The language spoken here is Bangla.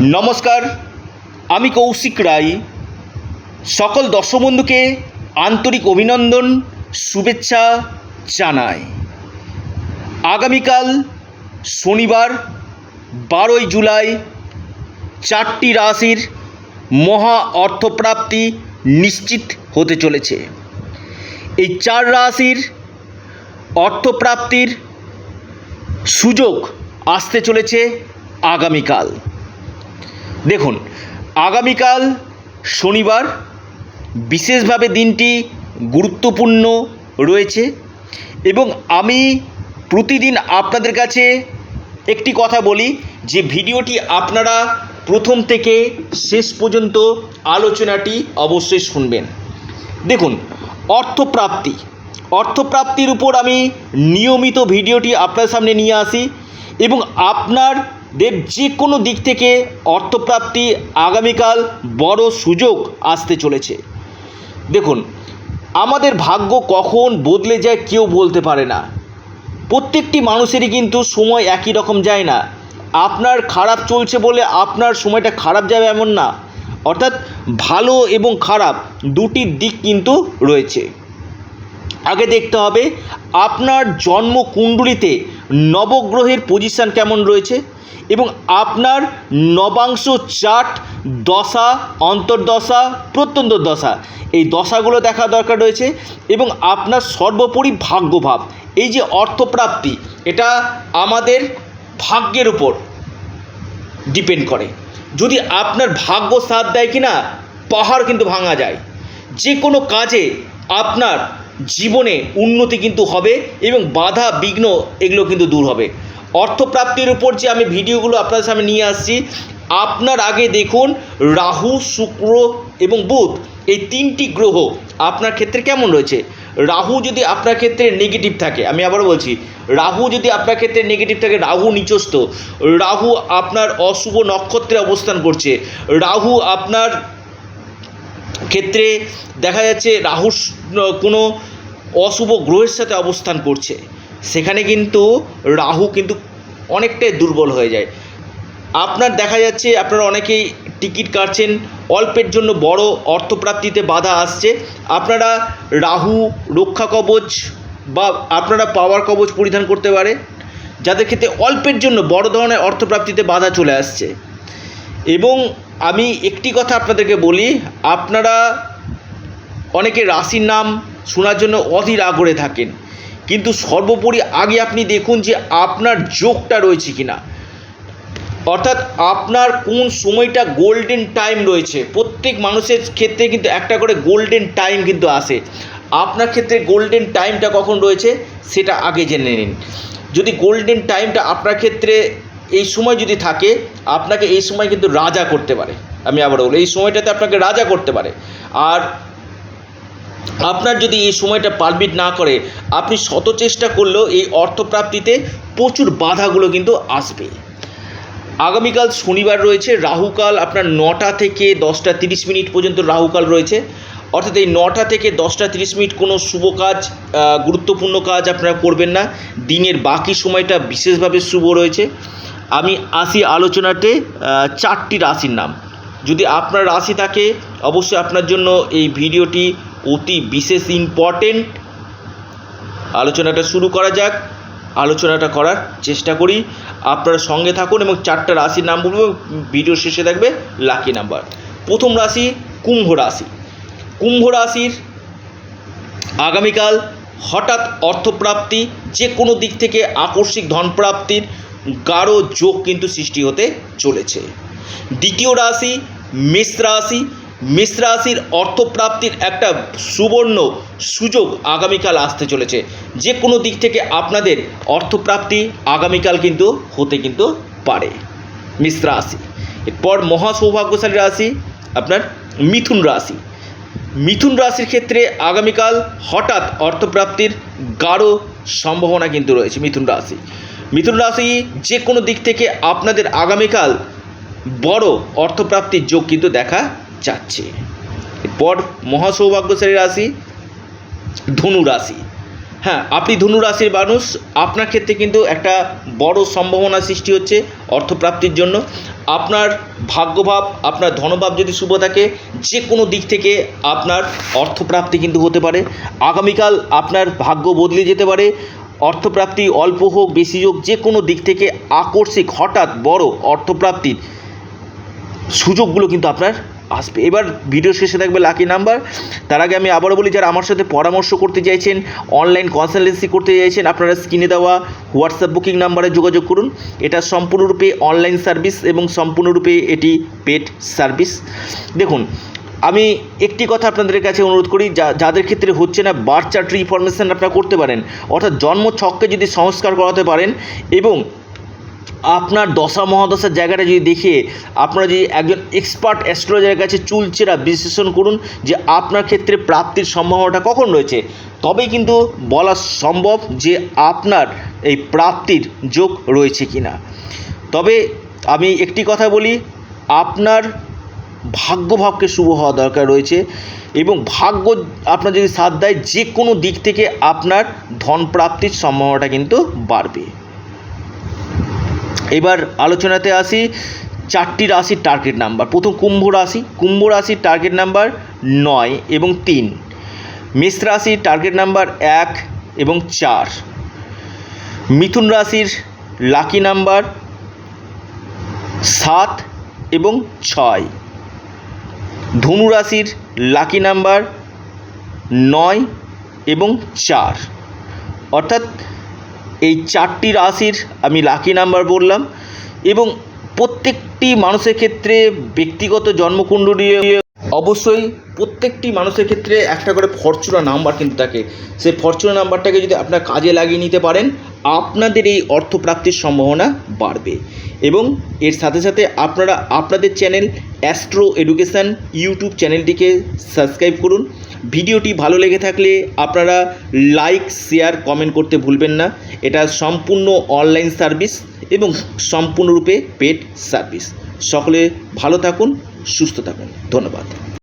নমস্কার, আমি কৌশিক রায়। সকল দর্শক বন্ধুকে আন্তরিক অভিনন্দন, শুভেচ্ছা জানাই। আগামীকাল শনিবার, বারোই জুলাই, চারটি রাশির মহা অর্থপ্রাপ্তি নিশ্চিত হতে চলেছে। এই চার রাশির অর্থপ্রাপ্তির সুযোগ আসতে চলেছে আগামীকাল। দেখুন, আগামীকাল শনিবার বিশেষভাবে দিনটি গুরুত্বপূর্ণ রয়েছে এবং আমি প্রতিদিন আপনাদের কাছে একটি কথা বলি, যে ভিডিওটি আপনারা প্রথম থেকে শেষ পর্যন্ত আলোচনাটি অবশ্যই শুনবেন। দেখুন, অর্থপ্রাপ্তি। অর্থপ্রাপ্তির উপর আমি নিয়মিত ভিডিওটি আপনার সামনে নিয়ে আসি এবং আপনাদের যে কোনো দিক থেকে অর্থপ্রাপ্তি আগামীকাল বড় সুযোগ আসতে চলেছে। দেখুন, আমাদের ভাগ্য কখন বদলে যায় কেউ বলতে পারে না। প্রত্যেকটি মানুষেরই কিন্তু সময় একই রকম যায় না। আপনার খারাপ চলছে বলে আপনার সময়টা খারাপ যাবে এমন না। অর্থাৎ ভালো এবং খারাপ দুটি দিক কিন্তু রয়েছে। আগে দেখতে হবে, আপনার জন্ম কুণ্ডলিতে নবগ্রহের পজিশান কেমন রয়েছে এবং আপনার নবাংশ চার্ট দশা, অন্তর্দশা প্রত্যন্ত দশা এই দশাগুলো দেখা দরকার রয়েছে এবং আপনার সর্বোপরি ভাগ্যভাব, এই যে অর্থপ্রাপ্তি, এটা আমাদের ভাগ্যের উপর ডিপেন্ড করে। যদি আপনার ভাগ্য সাথ দেয় কি না পাহাড় কিন্তু ভাঙা যায়। যে কোনো কাজে আপনার জীবনে উন্নতি কিন্তু হবে এবং বাধা, বিঘ্ন এগুলো কিন্তু দূর হবে। অর্থপ্রাপ্তির উপর যে আমি ভিডিওগুলো আপনাদের সামনে নিয়ে আসছি, আপনার আগে দেখুন রাহু, শুক্র এবং বুধ, এই তিনটি গ্রহ আপনার ক্ষেত্রে কেমন রয়েছে? রাহু যদি আপনার ক্ষেত্রে নেগেটিভ থাকে, আমি আবারও বলছি, রাহু যদি আপনার ক্ষেত্রে নেগেটিভ থাকে, রাহু নিচস্থ। রাহু আপনার অশুভ নক্ষত্রে অবস্থান করছে। রাহু আপনার ক্ষেত্রে দেখা যাচ্ছে রাহু কোনো অশুভ গ্রহের সাথে অবস্থান করছে। সেখানে কিন্তু রাহু কিন্তু অনেকটাই দুর্বল হয়ে যায়। আপনার দেখা যাচ্ছে, আপনারা অনেকেই টিকিট কাটছেন, অল্পের জন্য বড় অর্থপ্রাপ্তিতে বাধা আসছে। আপনারা রাহু, রক্ষা কবচ বা আপনারা পাওয়ার কবচ পরিধান করতে পারে। যাদের ক্ষেত্রে অল্পের জন্য বড় ধরনের অর্থপ্রাপ্তিতে বাধা চলে আসছে। এবং আমি একটি কথা আপনাদেরকে বলি, আপনারা অনেকে রাশির নাম শোনার জন্য অধীর আগ্রহে থাকেন, কিন্তু সর্বোপরি আগে আপনি দেখুন যে আপনার যোগটা রয়েছে কি না অর্থাৎ আপনার কোন সময়টা গোল্ডেন টাইম রয়েছে, প্রত্যেক মানুষের ক্ষেত্রে কিন্তু একটা করে গোল্ডেন টাইম কিন্তু আসে। আপনার ক্ষেত্রে গোল্ডেন টাইমটা কখন রয়েছে, সেটা আগে জেনে নিন। যদি গোল্ডেন টাইমটা আপনার ক্ষেত্রে এই সময় যদি থাকে, আপনাকে এই সময় কিন্তু রাজা করতে পারে। আমি আবার বলি এই সময়টাতে আপনাকে রাজা করতে পারে। আর আপনার যদি এই সময়টা পারমিট না করে, আপনি শত চেষ্টা করলেও এই অর্থপ্রাপ্তিতে প্রচুর বাধাগুলো কিন্তু আসবে। আগামীকাল শনিবার রয়েছে, রাহুকাল আপনার নটা থেকে দশটা তিরিশ মিনিট পর্যন্ত রাহুকাল রয়েছে। অর্থাৎ এই নটা থেকে দশটা তিরিশ মিনিট কোনো শুভ কাজ গুরুত্বপূর্ণ কাজ আপনারা করবেন না। দিনের বাকি সময়টা বিশেষভাবে শুভ রয়েছে। আমি আসি আলোচনাতে চারটি রাশির নাম। যদি আপনার রাশি থাকে, অবশ্যই আপনার জন্য এই ভিডিওটি অতি বিশেষ ইম্পর্টেন্ট আলোচনাটা শুরু করা যাক, আলোচনাটা করার চেষ্টা করি। আপনারা সঙ্গে থাকুন এবং চারটা রাশির নাম বলব, ভিডিও শেষে থাকবে লাকি নাম্বার প্রথম রাশি, কুম্ভ রাশি। কুম্ভ রাশির আগামীকাল হঠাৎ অর্থপ্রাপ্তি যে কোনো দিক থেকে আকস্মিক ধনপ্রাপ্তির গাঢ় যোগ কিন্তু সৃষ্টি হতে চলেছে। দ্বিতীয় রাশি, মেষ রাশি। মেষ রাশির অর্থপ্রাপ্তির একটা সুবর্ণ সুযোগ আগামীকাল আসতে চলেছে। যে কোনো দিক থেকে আপনাদের অর্থপ্রাপ্তি আগামীকাল কিন্তু হতে কিন্তু পারে। মেষ রাশি। এরপর মহা সৌভাগ্যশালী রাশি, আপনার মিথুন রাশি। মিথুন রাশির ক্ষেত্রে আগামীকাল হঠাৎ অর্থপ্রাপ্তির গাঢ় সম্ভাবনা কিন্তু রয়েছে মিথুন রাশি। মিথুন রাশি যে কোনো দিক থেকে আপনাদের আগামীকাল বড় অর্থপ্রাপ্তির যোগ কিন্তু দেখা যাচ্ছে। এরপর মহাসৌভাগ্যশালী রাশি, ধনু রাশি। হ্যাঁ আপনি ধনু রাশির মানুষ, আপনার ক্ষেত্রে কিন্তু একটা বড় সম্ভাবনা সৃষ্টি হচ্ছে অর্থপ্রাপ্তির জন্য। আপনার ভাগ্যভাব, আপনার ধনভাব যদি শুভ থাকে যে কোনো দিক থেকে আপনার অর্থপ্রাপ্তি কিন্তু হতে পারে। আগামীকাল আপনার ভাগ্য বদলে যেতে পারে। অর্থপ্রাপ্তি অল্প হোক, বেশি হোক, যে কোনো দিক থেকে আকর্ষিক, হঠাৎ বড় অর্থপ্রাপ্তির সুযোগগুলো কিন্তু আপনার আসবে। এবার ভিডিও শেষে থাকবে লাকি নাম্বার তার আগে আমি আবারও বলি, যারা আমার সাথে পরামর্শ করতে চাইছেন অনলাইন কনসালটেন্সি করতে চাইছেন, আপনারা স্ক্রিনে দেওয়া হোয়াটসঅ্যাপ বুকিং নাম্বারে যোগাযোগ করুন। এটা সম্পূর্ণরূপে অনলাইন সার্ভিস এবং সম্পূর্ণরূপে এটি পেড সার্ভিস দেখুন আমি একটি কথা আপনাদের কাছে অনুরোধ করি, যা, যাদের ক্ষেত্রে হচ্ছে না বার্থ চার্ট ইনফরমেশান আপনারা করতে পারেন, অর্থাৎ জন্ম ছককে যদি সংস্কার করাতে পারেন এবং আপনার দশা মহাদশার জায়গাটা যদি দেখে আপনারা যদি একজন এক্সপার্ট অ্যাস্ট্রোলজারের কাছে চুলচেরা বিশ্লেষণ করুন যে আপনার ক্ষেত্রে প্রাপ্তির সম্ভাবনাটা কখন রয়েছে, তবেই কিন্তু বলা সম্ভব যে আপনার এই প্রাপ্তির যোগ রয়েছে কি না তবে আমি একটি কথা বলি, আপনার ভাগ্যভাবকে শুভ হওয়া দরকার রয়েছে এবং ভাগ্য আপনার যদি সাথ দেয়, যে কোনো দিক থেকে আপনার ধন প্রাপ্তির সম্ভাবনাটা কিন্তু বাড়বে। এবার আলোচনাতে আসি, চারটি রাশির টার্গেট নাম্বার প্রথম কুম্ভ রাশি। কুম্ভ রাশির টার্গেট নাম্বার নয় এবং তিন। মেষ রাশির টার্গেট নাম্বার এক এবং চার। মিথুন রাশির লাকি নাম্বার সাত এবং ছয়। ধনু রাশির লাকি নাম্বার নয় এবং চার। অর্থাৎ এই চারটি রাশির আমি লাকি নাম্বার বললাম এবং প্রত্যেকটি মানুষের ক্ষেত্রে ব্যক্তিগত জন্মকুণ্ডলী অবশ্যই প্রত্যেকটি মানুষের ক্ষেত্রে একটা করে ফরচুনা নাম্বার কিন্তু থাকে। সেই ফরচুনা নাম্বারটাকে যদি আপনার কাজে লাগিয়ে নিতে পারেন, আপনাদের এই অর্থপ্রাপ্তির সম্ভাবনা বাড়বে। এবং এর সাথে সাথে আপনারা আপনাদের চ্যানেল অ্যাস্ট্রো এডুকেশান ইউটিউব চ্যানেলটিকে সাবস্ক্রাইব করুন। ভিডিওটি ভালো লেগে থাকলে আপনারা লাইক, শেয়ার, কমেন্ট করতে ভুলবেন না। এটা সম্পূর্ণ অনলাইন সার্ভিস এবং সম্পূর্ণরূপে পেড সার্ভিস। সকলে ভালো থাকুন সুস্থ থাকুন। ধন্যবাদ।